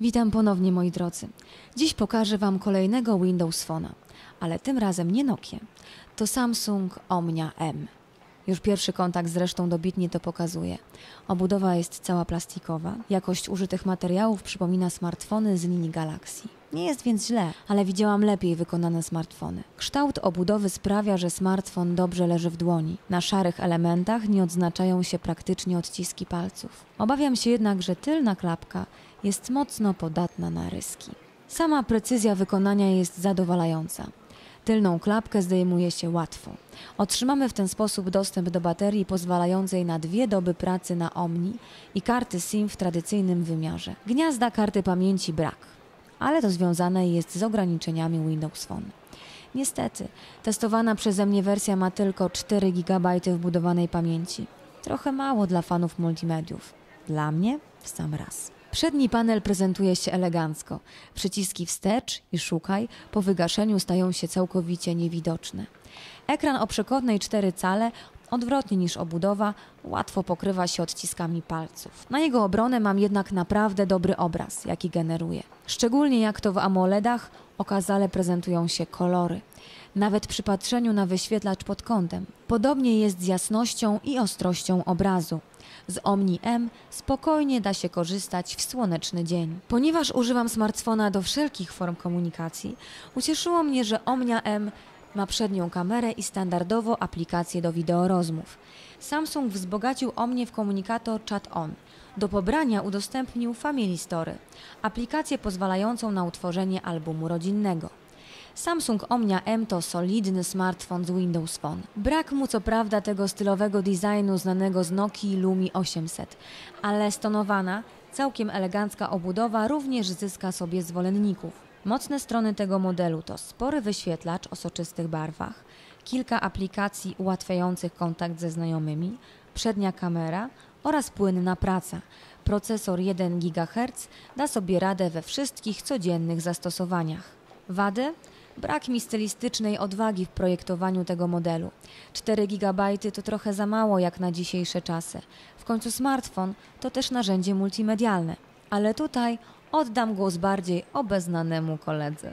Witam ponownie moi drodzy. Dziś pokażę Wam kolejnego Windows Phone'a, ale tym razem nie Nokia. To Samsung Omnia M. Już pierwszy kontakt zresztą dobitnie to pokazuje. Obudowa jest cała plastikowa. Jakość użytych materiałów przypomina smartfony z linii Galaxy. Nie jest więc źle, ale widziałam lepiej wykonane smartfony. Kształt obudowy sprawia, że smartfon dobrze leży w dłoni. Na szarych elementach nie odznaczają się praktycznie odciski palców. Obawiam się jednak, że tylna klapka jest mocno podatna na ryski. Sama precyzja wykonania jest zadowalająca. Tylną klapkę zdejmuje się łatwo. Otrzymamy w ten sposób dostęp do baterii pozwalającej na dwie doby pracy na Omni i karty SIM w tradycyjnym wymiarze. Gniazda karty pamięci brak, ale to związane jest z ograniczeniami Windows Phone. Niestety, testowana przeze mnie wersja ma tylko 4 GB wbudowanej pamięci. Trochę mało dla fanów multimediów. Dla mnie w sam raz. Przedni panel prezentuje się elegancko. Przyciski wstecz i szukaj po wygaszeniu stają się całkowicie niewidoczne. Ekran o przekątnej 4 cale, odwrotnie niż obudowa, łatwo pokrywa się odciskami palców. Na jego obronę mam jednak naprawdę dobry obraz, jaki generuje. Szczególnie jak to w AMOLEDach okazale prezentują się kolory. Nawet przy patrzeniu na wyświetlacz pod kątem. Podobnie jest z jasnością i ostrością obrazu. Z Omni M spokojnie da się korzystać w słoneczny dzień. Ponieważ używam smartfona do wszelkich form komunikacji, ucieszyło mnie, że Omnia M ma przednią kamerę i standardowo aplikację do wideorozmów. Samsung wzbogacił o mnie w komunikator Chat On. Do pobrania udostępnił Family Story, aplikację pozwalającą na utworzenie albumu rodzinnego. Samsung Omnia M to solidny smartfon z Windows Phone. Brak mu co prawda tego stylowego designu znanego z Nokii Lumi 800, ale stonowana, całkiem elegancka obudowa również zyska sobie zwolenników. Mocne strony tego modelu to spory wyświetlacz o soczystych barwach, kilka aplikacji ułatwiających kontakt ze znajomymi, przednia kamera oraz płynna praca. Procesor 1 GHz da sobie radę we wszystkich codziennych zastosowaniach. Wady? Brak mi stylistycznej odwagi w projektowaniu tego modelu. 4 GB to trochę za mało jak na dzisiejsze czasy. W końcu smartfon to też narzędzie multimedialne. Ale tutaj oddam głos bardziej obeznanemu koledze.